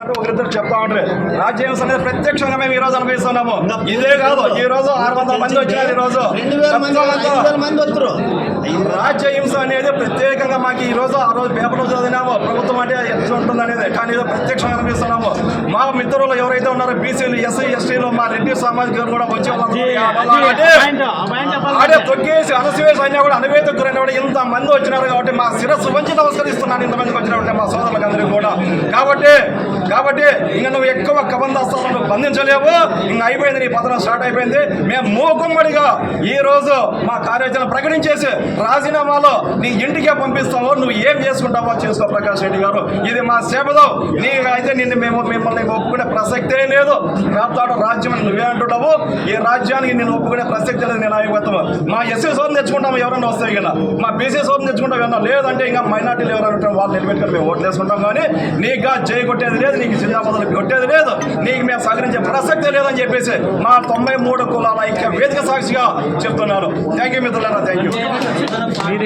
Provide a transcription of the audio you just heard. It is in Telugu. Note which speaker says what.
Speaker 1: ఒకరిద్దరు చెప్తా ఉంటారు రాజ్యాంగం అనేది ప్రత్యక్షంగా మేము ఈ రోజు అనుభవిస్తున్నాము. ఇదే కాదు ఈ రోజు ఆరు వందల మంది వచ్చినారు ఈ రోజు
Speaker 2: వస్తారు
Speaker 1: రాజ్యహింస అనేది ప్రత్యేకంగా మాకు ఈ రోజు ఆ రోజు పేపర్లో చదివినాము. ప్రభుత్వం అంటే ఎట్లా ఉంటుంది అనేది. కానీ ఏదో ప్రత్యక్షంగా అనిపిస్తున్నాము మా మిత్రులు ఎవరైతే ఉన్నారో బీసీలు ఎస్సీ ఎస్టీలు మా రెడ్డి సామాజిక కూడా వచ్చే అంటే తొక్కేసి అణసివేసి అయినా కూడా అనువేదకురైన కూడా ఇంత మంది వచ్చినారు కాబట్టి మా శిరస్సు వంచి నమస్కరిస్తున్నాను. ఇంతమందికి వచ్చినట్టే మా సోదరులకు అందరికీ కూడా. కాబట్టి కాబట్టి ఇంకా నువ్వు ఎక్కువ కబంధాస్తాలను నువ్వు బంధించలేవు. ఇంకా అయిపోయింది నీ పతనం స్టార్ట్ అయిపోయింది. మేము మూకుమ్మడిగా ఈ రోజు మా కార్యాచరణ ప్రకటించేసి రాజీనామాలో నీ ఇంటికే పంపిస్తావు నువ్వు ఏం చేసుకుంటావో చేసుకో ప్రకాష్ రెడ్డి గారు. ఇది మా సేపదో నీ అయితే నిన్ను మేము మిమ్మల్ని ఒప్పుకునే ప్రసక్తే లేదు. రాప్తాడు రాజ్యం అని నువ్వే అంటున్నావు ఈ రాజ్యానికి నేను ఒప్పుకునే ప్రసక్తి లేదు నేను అయిపోతాము మా ఎస్సీ సోదం తెచ్చుకుంటాము ఎవరైనా వస్తాయి కదా మా బీసీ సోదం తెచ్చుకుంటాం ఏమన్నా లేదంటే ఇంకా మైనార్టీలు ఎవరైనా ఉంటే వాళ్ళు నిలబెట్టుకొని మేము ఓట్లు వేసుకుంటాం. కానీ నీకు జై కొట్టేది లేదు. నీకు మొదలు కొట్టేది లేదు. నీకు మేము సహకరించే ప్రసక్తే లేదని చెప్పేసి మా తొంభై మూడు కులాల ఐక్య వేదిక సాక్షిగా చెప్తున్నారు థ్యాంక్ యూ మిత్రులారా థ్యాంక్ యూ